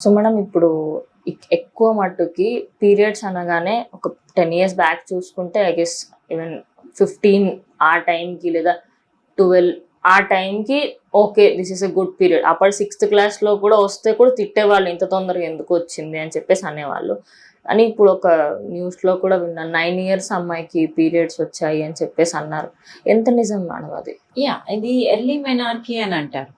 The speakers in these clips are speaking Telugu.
సో మేడం ఇప్పుడు ఎక్కువ మట్టుకి పీరియడ్స్ అనగానే ఒక టెన్ ఇయర్స్ బ్యాక్ చూసుకుంటే ఐ గెస్ ఈవెన్ ఫిఫ్టీన్ ఆ టైంకి లేదా ట్వెల్వ్ ఆ టైంకి okay this is a good period. అప్పుడు సిక్స్త్ క్లాస్లో కూడా వస్తే కూడా తిట్టేవాళ్ళు ఇంత తొందరగా ఎందుకు వచ్చింది అని చెప్పేసి అనేవాళ్ళు. అని ఇప్పుడు ఒక న్యూస్లో కూడా విన్నాను నైన్ ఇయర్స్ అమ్మాయికి పీరియడ్స్ వచ్చాయి అని చెప్పేసి అన్నారు. ఎంత నిజం మేడం అది? యా ఇది ఎర్లీ మెనార్కీ అని అంటారు.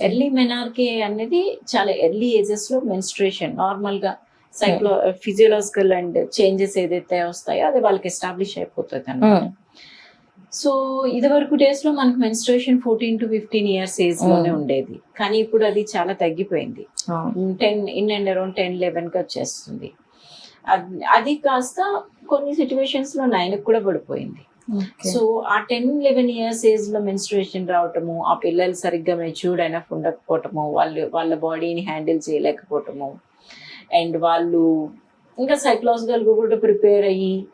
ఎర్లీ మెనార్కీ అనేది చాలా ఎర్లీ ఏజెస్లో మెన్స్ట్రేషన్ నార్మల్గా సైక్లో ఫిజియోలాజికల్ అండ్ చేంజెస్ ఏదైతే వస్తాయో అది వాళ్ళకి ఎస్టాబ్లిష్ అయిపోతుంది అన్నమాట Hmm. సో ఇది వరకు డేస్లో మనకు menstruation fourteen to fifteen years ఏజ్లోనే Hmm. ఉండేది కానీ ఇప్పుడు అది చాలా తగ్గిపోయింది. Ten in and around ten లెవెన్కి వచ్చేస్తుంది అది- కాస్త కొన్ని సిచ్యువేషన్స్లో నైన్ కూడా పడిపోయింది. సో ఆ టెన్ లెవెన్ ఇయర్స్ ఏజ్లో మెన్స్ట్రేషన్ రావటము ఆ పిల్లలు సరిగ్గా మెచ్యూర్డ్ అయినఫ్ ఉండకపోవటము వాళ్ళు వాళ్ళ బాడీని హ్యాండిల్ చేయలేకపోవటము అండ్ వాళ్ళు ఇంకా సైకలాజికల్ కూడా ప్రిపేర్ అయ్యి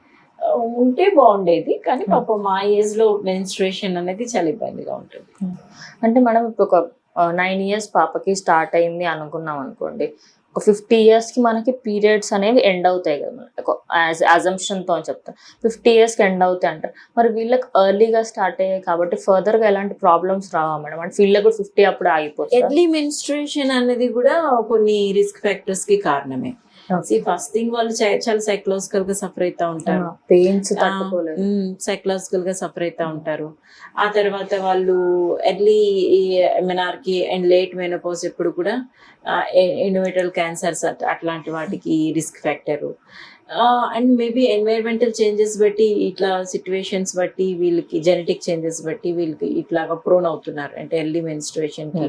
ఉంటే బాగుండేది. కానీ Hmm. పాపం మా ఏజ్లో మెన్స్ట్రేషన్ అనేది చాలా ఇబ్బందిగా ఉంటుంది. అంటే మనం ఇప్పుడు ఒక నైన్ ఇయర్స్ పాపకి స్టార్ట్ అయింది అనుకున్నాం అనుకోండి ఒక ఫిఫ్టీ కి మనకి పీరియడ్స్ అనేవి ఎండ్ అవుతాయి కదా మనకి. అజంప్షన్తో తో చెప్తాను. ఫిఫ్టీ కి ఎండ్ అవుతాయి అంటారు. మరి వీళ్ళకి ఎర్లీగా స్టార్ట్ అయ్యాయి కాబట్టి ఫర్దర్గా గా ఎలాంటి ప్రాబ్లమ్స్ రావా మేడం? అంటే వీళ్ళకి కూడా ఫిఫ్టీ అప్పుడు ఆగిపోతుంది? ఎర్లీ మెన్స్ట్రేషన్ అనేది కూడా కొన్ని రిస్క్ ఫ్యాక్టర్స్కి కారణమే. ఫస్ట్ థింగ్ వాళ్ళు చాలా సైకలాజికల్గా సఫర్ అవుతా ఉంటారు. పెయిన్స్ సైకలాజికల్గా సఫర్ అవుతా ఉంటారు. ఆ తర్వాత వాళ్ళు early menarche and late menopause ఎప్పుడు కూడా ఇన్నోవేటల్ క్యాన్సర్స్ అట్లాంటి వాటికి risk factor and maybe environmental changes బట్టి ఇట్లా సిచ్యువేషన్స్ బట్టి వీళ్ళకి జెనెటిక్ చేంజెస్ బట్టి వీళ్ళకి ఇట్లాగా ప్రోన్ అవుతున్నారు. అంటే early మెన్స్ట్రేషన్కి.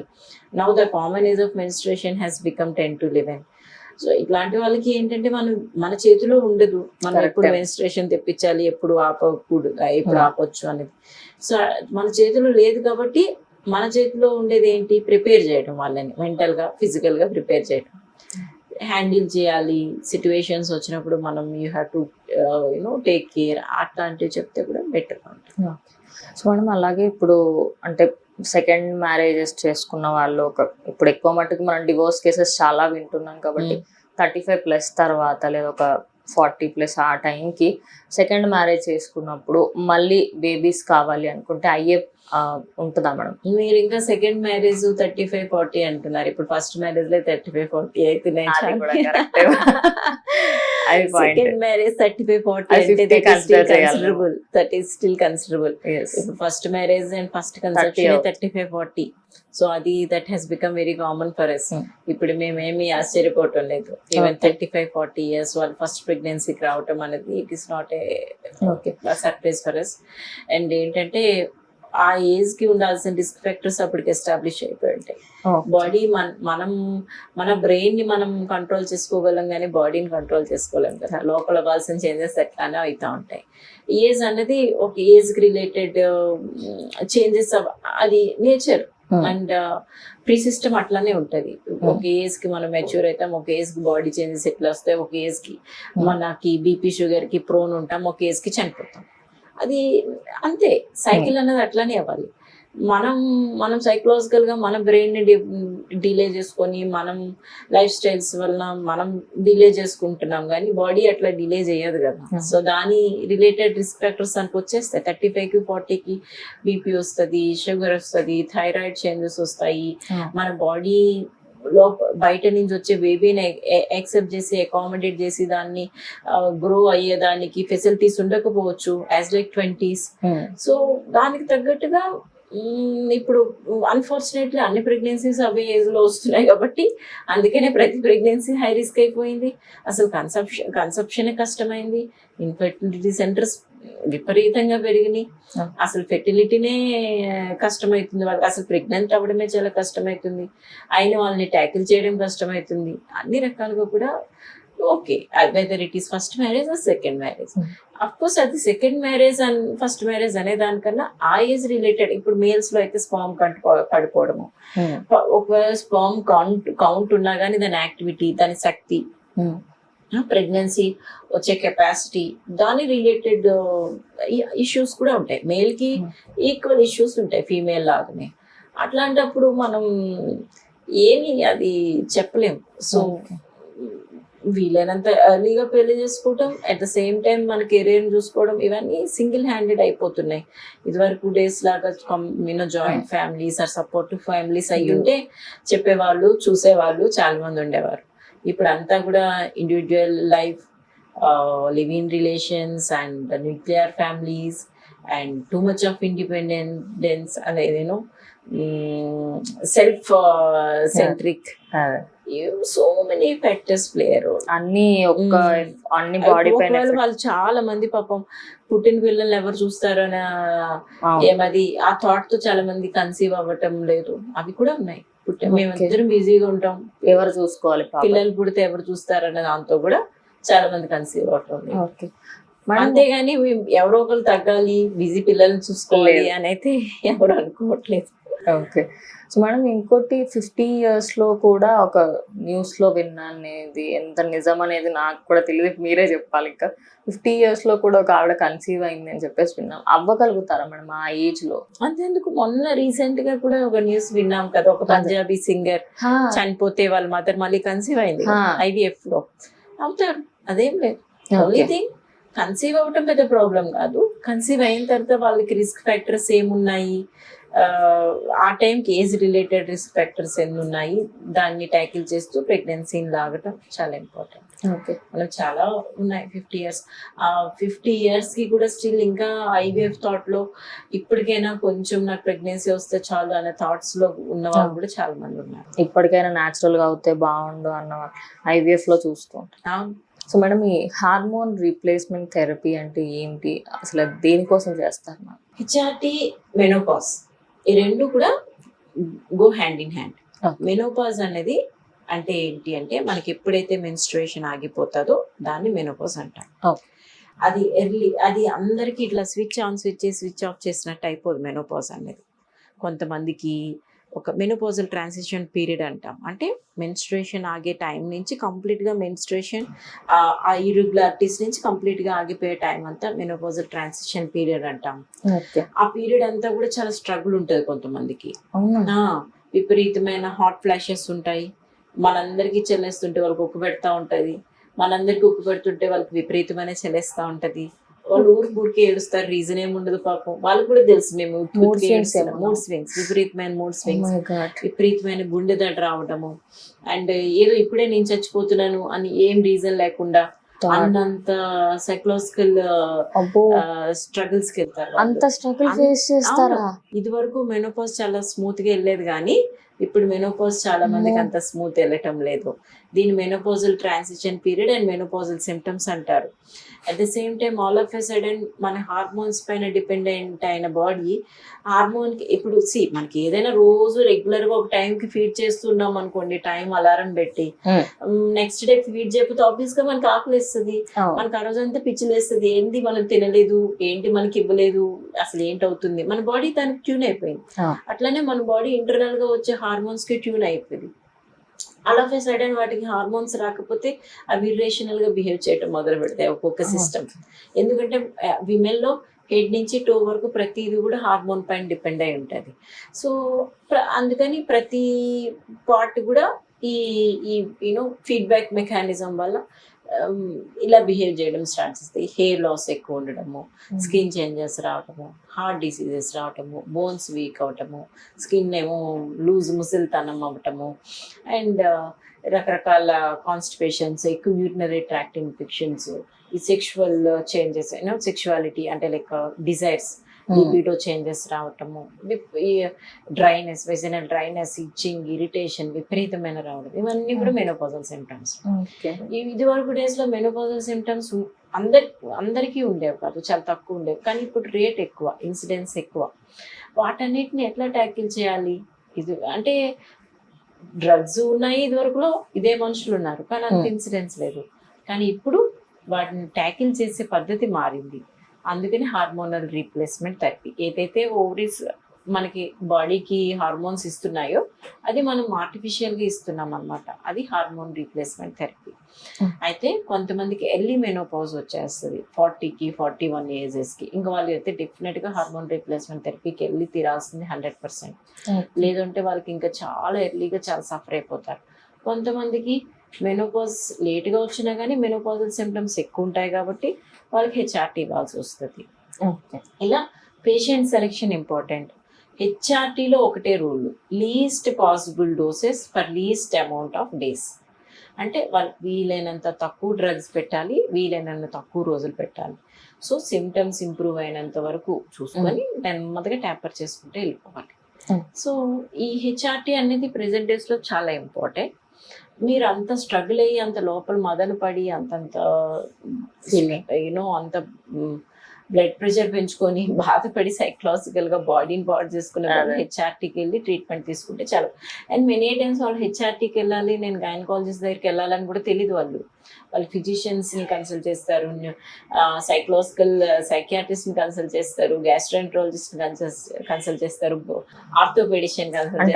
Now the common age of menstruation has become ten to eleven so ఇట్లాంటి వాళ్ళకి ఏంటంటే మనం మన చేతిలో ఉండదు. మనం. ఎప్పుడు మెన్స్ట్రేషన్ తెప్పించాలి ఎప్పుడు ఆపకూడదు ఎప్పుడు Hmm. ఆపొచ్చు అనేది. సో మన చేతిలో లేదు కాబట్టి మన చేతిలో ఉండేది ఏంటి? ప్రిపేర్ చేయడం వాళ్ళని మెంటల్గా ఫిజికల్గా ప్రిపేర్ చేయడం హ్యాండిల్ చేయాలి. సిచ్యువేషన్స్ వచ్చినప్పుడు మనం you have to you know take care అట్లాంటివి చెప్తే కూడా బెటర్ ఉంటుంది. సో మేడం అలాగే ఇప్పుడు అంటే సెకండ్ మ్యారేజెస్ చేసుకున్న వాళ్ళు ఒక ఇప్పుడు ఎక్కువ మట్టుకు మనం డివోర్స్ కేసెస్ చాలా వింటున్నాం కాబట్టి థర్టీ ఫైవ్ ప్లస్ తర్వాత లేదా ఒక ఫార్టీ ప్లస్ ఆ టైంకి సెకండ్ మ్యారేజ్ చేసుకున్నప్పుడు మళ్ళీ బేబీస్ కావాలి అనుకుంటే అయ్యే ఉంటుందా మేడం? మీరు ఇంకా second marriage thirty five forty అంటున్నారు. ఇప్పుడు ఫస్ట్ మ్యారేజ్లో థర్టీ ఫైవ్ ఫార్టీ అది second marriage thirty five forty అది అంటే 50 consider చేయాలి. Considerable still. ఇప్పుడు first marriage and first 30 conception. Thirty five forty so అది that has become very common for Hmm. ఇప్పుడు మేమేమి ఆశ్చర్యపోవటం లేదు even. Thirty five forty years వాళ్ళు ఫస్ట్ ప్రెగ్నెన్సీకి రావటం అనేది it is not a. Surprise for us and ఏంటంటే ఆ ఏజ్కి ఉండాల్సిన రిస్క్ ఫ్యాక్టర్స్ అప్పటికి ఎస్టాబ్లిష్ అయిపోయి ఉంటాయి. బాడీ మన మనం మన బ్రెయిన్ని మనం కంట్రోల్ చేసుకోగలం కానీ బాడీని కంట్రోల్ చేసుకోలేం కదా. లోపల అవ్వాల్సిన చేంజెస్ ఎట్లానే అవుతా ఉంటాయి. ఏజ్ అనేది ఒక ఏజ్కి రిలేటెడ్ చేంజెస్ అది nature. Hmm. And pre system అట్లానే ఉంటది. ఒక ఏజ్కి మనం మెచ్యూర్ అవుతాం ఒక ఏజ్కి బాడీ చేంజెస్ ఎట్లా వస్తాయి ఒక ఏజ్కి Hmm. మనకి బీపీ షుగర్కి ప్రోన్ ఉంటాం ఒక ఏజ్కి చనిపోతాం. అది అంతే. సైకిల్ అనేది అట్లానే అవ్వాలి. మనం మనం సైకలాజికల్గా మన బ్రెయిన్ని డిలే చేసుకొని మనం లైఫ్ స్టైల్స్ వలన మనం డిలే చేసుకుంటున్నాం కానీ బాడీ అట్లా డిలే చేయదు కదా. Hmm. సో దాని రిలేటెడ్ రిస్క్ ఫ్యాక్టర్స్ దానికి వచ్చేస్తాయి. థర్టీ ఫైవ్కి ఫార్టీకి బీపీ వస్తుంది షుగర్ వస్తుంది థైరాయిడ్ చేంజెస్ వస్తాయి. Hmm. మన బాడీ బయట నుంచి వచ్చే బేబీని యాక్సెప్ట్ చేసి అకామిడేట్ చేసి దాన్ని గ్రో అయ్యేదానికి ఫెసిలిటీస్ ఉండకపోవచ్చు యాజ్ లైక్ ట్వంటీస్. సో దానికి తగ్గట్టుగా ఇప్పుడు అన్ఫార్చునేట్లీ అన్ని ప్రెగ్నెన్సీస్ అవే ఏజ్లో వస్తున్నాయి కాబట్టి అందుకనే ప్రతి ప్రెగ్నెన్సీ హై రిస్క్ అయిపోయింది. అసలు కన్సెప్షన్ కన్సెప్షన్ కష్టమైంది. ఇన్ఫర్టిలిటీ సెంటర్స్ విపరీతంగా పెరిగినాయి. అసలు ఫెర్టిలిటీనే కష్టమవుతుంది వాళ్ళకి అసలు ప్రెగ్నెంట్ అవ్వడమే చాలా కష్టమవుతుంది అయిన వాళ్ళని ట్యాకిల్ చేయడం కష్టమవుతుంది అన్ని రకాలుగా కూడా okay whether it is first marriage or second marriage. Of course అది second marriage and first marriage అనే దానికన్నా ఆ ఏజ్ రిలేటెడ్ ఇప్పుడు మేల్స్లో అయితే స్పామ్ కంటు పడిపోవడము. ఒకవేళ స్పామ్ కౌంట్ కౌంట్ ఉన్నా కానీ దాని యాక్టివిటీ దాని శక్తి. Hmm. ప్రెగ్నెన్సీ వచ్చే కెపాసిటీ దాని రిలేటెడ్ ఇష్యూస్ కూడా ఉంటాయి. మేల్కి Hmm. ఈక్వల్ ఇష్యూస్ ఉంటాయి ఫీమేల్ లాగానే. అట్లాంటప్పుడు మనం ఏమి అది చెప్పలేం. సో. వీలైనంత ఎర్లీగా పెళ్ళి చేసుకోవడం అట్ ద సేమ్ టైం మన కెరీర్ చూసుకోవడం ఇవన్నీ సింగిల్ హ్యాండెడ్ అయిపోతున్నాయి. ఇదివరకు డేస్ లాగా you know joint families or supportive families అయ్యి ఉంటే చెప్పేవాళ్ళు చూసేవాళ్ళు చాలా మంది ఉండేవారు. ఇప్పుడు అంతా కూడా individual life living relations and nuclear families and too much of independence అనేదేనో self centric. So many factors play role అన్ని ఒక్క. అన్ని బాడీ పైన వాళ్ళు చాలా మంది పాపం పుట్టిన పిల్లల్ని ఎవరు చూస్తారు. ఏమది ఆ థాట్తో చాలా మంది కన్సీవ్ అవ్వటం లేదు అవి కూడా ఉన్నాయి Okay. మేమిద్దరం బిజీగా ఉంటాం ఎవరు చూసుకోవాలి? పిల్లలు పుడితే ఎవరు చూస్తారనే దాంతో కూడా చాలా మంది కన్సీవ్ మేడం అంతేగాని మేము ఎవరో ఒకరు తగ్గాలి బిజీ పిల్లల్ని చూసుకోవాలి. అని అయితే ఎవరు అనుకోవట్లేదు ఓకే సో మేడం ఇంకోటి ఫిఫ్టీ ఇయర్స్లో కూడా ఒక న్యూస్లో విన్నాను అనేది ఎంత నిజం అనేది నాకు కూడా తెలియదు. మీరే చెప్పాలి ఇంకా. ఫిఫ్టీ ఇయర్స్లో కూడా ఒక ఆవిడ కన్సీవ్ అయింది అని చెప్పేసి విన్నాం. అవ్వగలుగుతారా మేడం ఆ ఏజ్లో అంతేందుకు. మొన్న రీసెంట్గా కూడా ఒక న్యూస్ విన్నాం కదా ఒక పంజాబీ సింగర్ చనిపోతే వాళ్ళ మదర్ మళ్ళీ కన్సీవ్ అయింది హా. ఐవీఎఫ్లో అవుతారు అదేం లేదు. ఓన్లీ థింగ్ కన్సీవ్ అవ్వటం పెద్ద ప్రాబ్లం కాదు. కన్సీవ్ అయిన తర్వాత వాళ్ళకి రిస్క్ ఫ్యాక్టర్స్ ఏమున్నాయి? ఆ, టైంకి ఏజ్ రిలేటెడ్ రిస్క్ ఫ్యాక్టర్స్ ఎన్ని ఉన్నాయి దాన్ని ట్యాకిల్ చేస్తూ ప్రెగ్నెన్సీని లాగటం చాలా ఇంపార్టెంట్. ఓకే. మనం చాలా ఉన్నాయి ఫిఫ్టీ ఇయర్స్. ఆ ఫిఫ్టీ ఇయర్స్కి కూడా స్టిల్ ఇంకా ఐవీఎఫ్ థాట్లో ఇప్పటికైనా కొంచెం నాకు ప్రెగ్నెన్సీ వస్తే చాలు అనే థాట్స్లో ఉన్న వాళ్ళు కూడా చాలా మంది ఉన్నారు. ఇప్పటికైనా న్యాచురల్గా అవుతే బాగుండు అన్న ఐవీఎఫ్లో చూస్తూ ఉంటాం. అవును. సో మేడం ఈ హార్మోన్ రీప్లేస్మెంట్ థెరపీ అంటే ఏంటి? అసలు దేనికోసం చేస్తారు మేడం? HRT menopause. ఈ రెండు కూడా go hand in hand. Menopause అనేది అంటే ఏంటి అంటే మనకి ఎప్పుడైతే మెన్స్ట్రుయేషన్ ఆగిపోతుందో దాన్ని మెనోపాజ్ అంటాం Okay. అది ఎర్లీ అది అందరికీ ఇట్లా switch on switch switch off చేసినట్టు అయిపోదు మెనోపాజ్ అనేది కొంతమందికి ఒక మెనోపాజల్ ట్రాన్సిషన్ పీరియడ్ అంటాం. అంటే మెన్స్ట్రుయేషన్ ఆగే టైం నుంచి కంప్లీట్గా మెన్స్ట్రుయేషన్ ఆ ఇరుగ్లారిటీస్ నుంచి కంప్లీట్గా ఆగిపోయే టైం అంతా మెనోపాజల్ ట్రాన్సిషన్ పీరియడ్ అంటాం. ఆ పీరియడ్ అంతా కూడా చాలా స్ట్రగుల్ ఉంటుంది కొంతమందికి. విపరీతమైన హాట్ ఫ్లాషెస్ ఉంటాయి. మనందరికీ చెల్లేస్తుంటే వాళ్ళకి ఉక్కు పెడతా ఉంటది. మనందరికి ఉక్కు పెడుతుంటే వాళ్ళకి విపరీతమైన చెల్లేస్తా ఉంటది. వాళ్ళు ఊరికి ఊరికి ఏడుస్తారు. రీజన్ ఏముండదు పాపం. వాళ్ళకి కూడా తెలుసు మేము? మూడ్ స్వింగ్స్ విపరీతమైన మూడ్ స్వింగ్స్ గాడ్ విపరీతమైన గుండె దడ రావడము అండ్ ఏదో ఇప్పుడే నేను చచ్చిపోతున్నాను అని ఏం రీజన్ లేకుండా అన్నంత సైకలాజికల్ అబ్బో. స్ట్రగుల్స్కి వెళ్తారు. అంత స్ట్రగుల్ ఫేస్ చేస్తారా? ఇది వరకు మెనోపాజ్ చాలా స్మూత్గా వెళ్ళేది కానీ ఇప్పుడు మెనోపాజ్ చాలా మందికి అమ్మో. అంత స్మూత్ వెళ్ళటం లేదు దీని menopausal transition period and menopausal symptoms అంటారు at the same time all of a sudden మన హార్మోన్స్ పైన డిపెండెంట్ అయిన బాడీ హార్మోన్కి ఇప్పుడు సి మనకి ఏదైనా రోజు రెగ్యులర్గా ఒక టైం కి ఫీడ్ చేస్తున్నాం అనుకోండి టైం అలారం పెట్టి. నెక్స్ట్ డే ఫీడ్ చేయకపోతే ఆబ్వియస్గా మనకి ఆకలి వేస్తుంది అవును. మనకు ఆ రోజంతా పిచ్చిలేస్తుంది ఏంటి మనం తినలేదు ఏంటి మనకి ఇవ్వలేదు అసలు ఏంటి అవుతుంది మన బాడీ దానికి ట్యూన్ అయిపోయింది. అట్లానే మన బాడీ ఇంటర్నల్గా వచ్చే హార్మోన్స్ కి ట్యూన్ అయిపోయింది. ఆల్ ఆఫ్ సడన్ వాటికి హార్మోన్స్ రాకపోతే అవి గా బిహేవ్ చేయటం మొదలు పెడతాయి ఒక్కొక్క సిస్టమ్ ఎందుకంటే విమెన్లో హెడ్ నుంచి టో వరకు ప్రతిది కూడా హార్మోన్ పైన డిపెండ్ అయి ఉంటుంది. సో అందుకని ప్రతి పార్ట్ కూడా ఈ ఈ యూనో ఫీడ్బ్యాక్ మెకానిజం వల్ల ఇలా బిహేవ్ చేయడం స్టార్ట్ చేస్తాయి. హెయిర్ లాస్ ఎక్కువ ఉండడము స్కిన్ చేంజెస్ రావటము హార్ట్ డిసీజెస్ రావటము బోన్స్ వీక్ అవటము స్కిన్ ఏమో లూజ్ ముసిల్తనం అవ్వటము అండ్ రకరకాల కాన్స్టిపేషన్స్ ఎక్కువ యూరినరీ ట్రాక్ట్ ఇన్ఫెక్షన్స్ ఈ sexual changes you know sexuality అంటే లైక్ డిజైర్స్ లిబిడో చేంజెస్ రావటము dryness vaginal dryness itching irritation విపరీతమైన రావడం ఇవన్నీ కూడా Hmm. మెనోపాజల్ సిమ్టమ్స్ ఇది వరకు డేస్లో మెనోపాజల్ సిమ్టమ్స్ అందరి అందరికీ ఉండేవి కాదు చాలా తక్కువ ఉండేవి కానీ ఇప్పుడు రేట్ ఎక్కువ ఇన్సిడెన్స్ ఎక్కువ. వాటన్నిటిని ఎట్లా ట్యాకిల్ చేయాలి? ఇది అంటే డ్రగ్స్ ఉన్నాయి ఇది వరకులో ఇదే మనుషులు ఉన్నారు కానీ అంత Hmm. ఇన్సిడెన్స్ లేదు. కానీ ఇప్పుడు వాటిని ట్యాకిల్ చేసే పద్ధతి మారింది. అందుకని హార్మోనల్ రీప్లేస్మెంట్ థెరపీ ఏదైతే ఓవరీస్ మనకి బాడీకి హార్మోన్స్ ఇస్తున్నాయో అది మనం artificial గా ఇస్తున్నాం అన్నమాట అది హార్మోన్ రీప్లేస్మెంట్ థెరపీ. అయితే కొంతమందికి ఎర్లీ మెనోపాజ్ వచ్చేస్తుంది ఫార్టీకి ఫార్టీ వన్కి. ఇంకా వాళ్ళు అయితే definite గా హార్మోన్ రీప్లేస్మెంట్ థెరపీకి వెళ్ళి తీరాల్సింది హండ్రెడ్ పర్సెంట్ లేదంటే వాళ్ళకి ఇంకా చాలా ఎర్లీగా చాలా సఫర్ అయిపోతారు. కొంతమందికి మెనోపాజ్ లేట్గా వచ్చినా కానీ మెనోపాజల్ సిమ్టమ్స్ ఎక్కువ ఉంటాయి కాబట్టి వాళ్ళకి హెచ్ఆర్టీ ఇవ్వాల్సి వస్తుంది. ఓకే. ఇలా పేషెంట్ సెలెక్షన్ ఇంపార్టెంట్. హెచ్ఆర్టీలో ఒకటే rule least possible doses for least amount of days. అంటే వాళ్ళకి వీలైనంత తక్కువ డ్రగ్స్ పెట్టాలి వీలైనంత తక్కువ రోజులు పెట్టాలి. సో సిమ్టమ్స్ ఇంప్రూవ్ అయినంత వరకు చూసుకొని నెమ్మదిగా ట్యాపర్ చేసుకుంటే వెళ్ళిపోవాలి. సో ఈ హెచ్ఆర్టీ అనేది ప్రెసెంట్ డేస్లో చాలా ఇంపార్టెంట్. మీరు అంత స్ట్రగుల్ అయ్యి అంత లోపల మదన పడి అంతంత. యూనో అంత బ్లడ్ ప్రెషర్ పెంచుకొని బాధపడి సైకలాజికల్గా బాడీని పాడు చేసుకునే వాళ్ళు. హెచ్ఆర్టీకి వెళ్ళి ట్రీట్మెంట్ తీసుకుంటే చాలు అండ్ మెనీ టైమ్స్ వాళ్ళు హెచ్ఆర్టీకి వెళ్ళాలి నేను గైనకాలజిస్ట్ దగ్గరికి వెళ్ళాలని కూడా తెలియదు వాళ్ళు వాళ్ళు physicians ని కన్సల్ట్ చేస్తారు సైకలాజికల్ సైకియాట్రిస్ట్ని కన్సల్ట్ చేస్తారు గ్యాస్ట్రాంట్రాలజిస్ట్ కన్సల్ట్ చేస్తారు ఆర్థోపెడిషియన్ కన్సల్ట్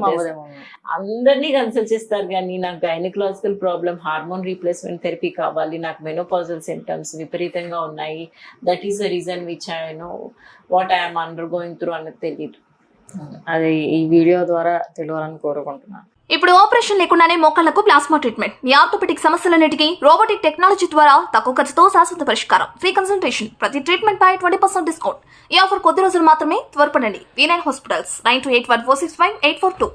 చేస్తారు అందరినీ కన్సల్ట్ చేస్తారు కానీ నాకు gynaecological problem hormone replacement therapy కావాలి నాకు మెనోపాజల్ సిమ్టమ్స్ విపరీతంగా ఉన్నాయి. That is the reason which I know what I'm undergoing through అన్నది తెలియదు అది ఈ వీడియో ద్వారా తెలియాలని కోరుకుంటున్నాను. ఇప్పుడు ఆపరేషన్ లేకుండానే మోకాళ్ళకు ప్లాస్మా ట్రీట్మెంట్ మీ ఆర్థోపెటిక్ సమస్యలన్నిటికీ రోబోటిక్ టెక్నాలజీ ద్వారా తక్కువ ఖర్చుతో శాశ్వత పరిష్కారం. ఫ్రీ కన్సల్టేషన్ ప్రతి ట్రీట్మెంట్ పై ట్వంటీ పర్సెంట్ డిస్కౌంట్ ఈ ఆఫర్ కొద్ది రోజులు మాత్రమే త్వరపడండి. V nine hospitals nine two eight one four six five eight four two